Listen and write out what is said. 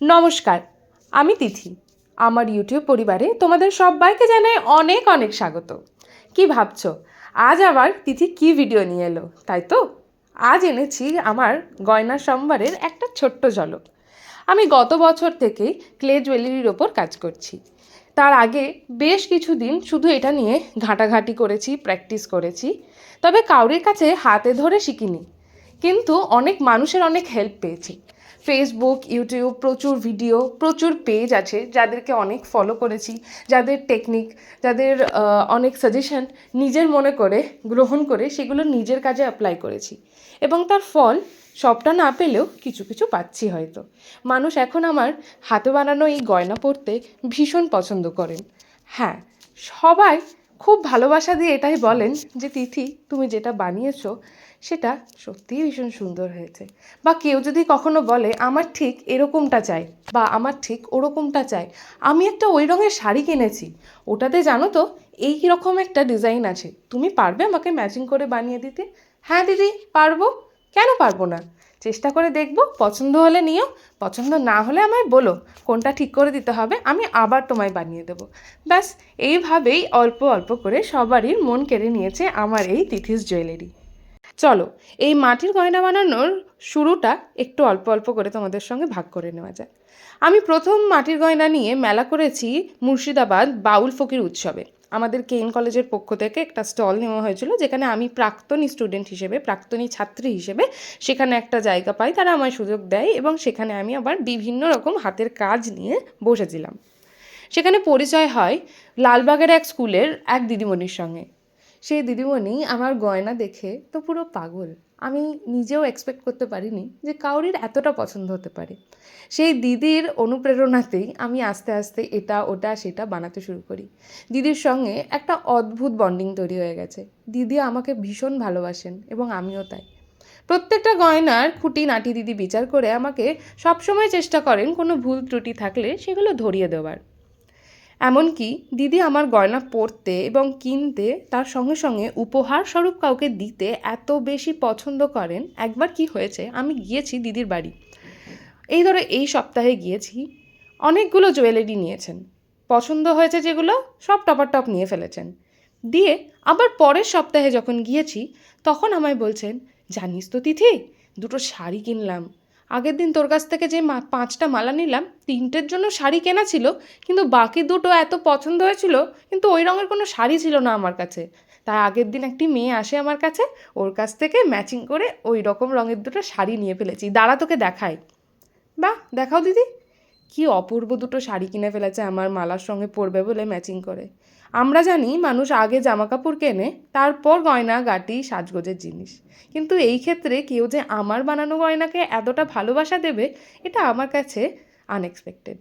নমস্কার, আমি তিথি। আমার ইউটিউব পরিবারে তোমাদের সবাইকে জানাই অনেক অনেক স্বাগত। কি ভাবছ? আজ আবার তিথি কি ভিডিও নিয়ে এলো, তাই তো? আজ এনেছি আমার গয়না সম্ভারের একটা ছোট্ট ঝলক। আমি গত বছর থেকে ক্লে জুয়েলারির ওপর কাজ করছি। তার আগে বেশ কিছুদিন শুধু এটা নিয়ে ঘাঁটাঘাঁটি করেছি প্র্যাকটিস করেছি, তবে কাউরির কাছে হাতে ধরে শিখিনি। কিন্তু অনেক মানুষের অনেক হেল্প পেয়েছি। ফেসবুক ইউটিউব প্রচুর ভিডিও প্রচুর পেজ আছে যাদেরকে অনেক ফলো করেছি, যাদের টেকনিক যাদের অনেক সাজেশন নিজের মনে করে গ্রহণ করে সেগুলো নিজের কাজে অ্যাপ্লাই করেছি। এবং তার ফল সবটা না পেলেও কিছু কিছু পাচ্ছি হয়তো। মানুষ এখন আমার হাতে বানানো এই গয়না পরতে ভীষণ পছন্দ করেন। হ্যাঁ সবাই খুব ভালোবাসা দিয়ে এটাই বলেন যে, তিথি, তুমি যেটা বানিয়েছো সেটা সত্যিই ভীষণ সুন্দর হয়েছে। বা কেউ যদি কখনো বলে, আমার ঠিক এরকমটা চাই বা, আমার ঠিক ওরকমটা চাই আমি একটা ওই রঙের শাড়ি কিনেছি। ওটাতে জানো তো, এই রকম একটা ডিজাইন আছে। তুমি পারবে আমাকে ম্যাচিং করে বানিয়ে দিতে? হ্যাঁ দিদি, পারব। কেন পারব না? চেষ্টা করে দেখব, পছন্দ হলে নিও, পছন্দ না হলে আমায় বলো, কোনটা ঠিক করে দিতে হবে, আমি আবার তোমায় বানিয়ে দেবো। ব্যাস, এইভাবেই অল্প অল্প করে সবারই মন কেড়ে নিয়েছে আমার এই তিথিস জুয়েলারি। চলো, এই মাটির গয়না বানানোর শুরুটা একটু অল্প অল্প করে তোমাদের সঙ্গে ভাগ করে নেওয়া যায় আমি প্রথম মাটির গয়না নিয়ে মেলা করেছি মুর্শিদাবাদ বাউল ফকির উৎসবে। আমাদের কেএন কলেজের পক্ষ থেকে একটা স্টল নেওয়া হয়েছিল, যেখানে আমি প্রাক্তনী স্টুডেন্ট হিসেবে, প্রাক্তনী ছাত্রী হিসেবে সেখানে একটা জায়গা পাই, তারা আমায় সুযোগ দেয় এবং সেখানে আমি আবার বিভিন্ন রকম হাতের কাজ নিয়ে বসেছিলাম। সেখানে পরিচয় হয় লালবাগের এক স্কুলের এক দিদিমণির সঙ্গে। সেই দিদিমণি আমার গয়না দেখে তো পুরো পাগল। আমি নিজেও এক্সপেক্ট করতে পারিনি যে কাউরির এতটা পছন্দ হতে পারে। সেই দিদির অনুপ্রেরণাতেই আমি আস্তে আস্তে এটা, ওটা, সেটা বানাতে শুরু করি। দিদির সঙ্গে একটা অদ্ভুত বন্ডিং তৈরি হয়ে গেছে। দিদি আমাকে ভীষণ ভালোবাসেন এবং আমিও তাই। প্রত্যেকটা গয়নার খুঁটি, নাটি দিদি বিচার করে আমাকে সবসময় চেষ্টা করেন কোনো ভুল ত্রুটি থাকলে সেগুলো ধরিয়ে দেওয়ার। এমনকি দিদি আমার গয়না পরতে এবং কিনতে তার সঙ্গে সঙ্গে উপহার স্বরূপ কাউকে দিতে এত বেশি পছন্দ করেন। একবার কি হয়েছে? আমি গিয়েছি দিদির বাড়ি। এই ধরো এই সপ্তাহে গিয়েছি। অনেকগুলো জুয়েলারি নিয়েছেন। পছন্দ হয়েছে যেগুলো সব টপার টপ নিয়ে ফেলেছেন। দিয়ে আবার পরের সপ্তাহে যখন গিয়েছি, তখন আমায় বলছেন, জানিস তো তিথি, দুটো শাড়ি কিনলাম। আগের দিন তোর কাছ থেকে যে পাঁচটা মালা নিলাম, তিনটের জন্য শাড়ি কেনা ছিল, কিন্তু বাকি দুটো এত পছন্দ হয়েছিল, কিন্তু ওই রঙের কোনো শাড়ি ছিল না আমার কাছে। তাই আগের দিন একটি মেয়ে আসে আমার কাছে, ওর কাছ থেকে ম্যাচিং করে ওই রকম রঙের দুটো শাড়ি নিয়ে ফেলেছি। দাঁড়া তোকে দেখাই। বাহ, দেখাও দিদি। কি অপূর্ব দুটো শাড়ি কিনে ফেলেছে আমার মালার সঙ্গে পরবে বলে ম্যাচিং করে। আমরা জানি মানুষ আগে জামা কাপড় কেনে, তারপর গয়না, গাটি, সাজগোজের জিনিস। কিন্তু এই ক্ষেত্রে কেউ যে আমার বানানো গয়নাকে এতটা ভালোবাসা দেবে, এটা আমার কাছে আনএক্সপেক্টেড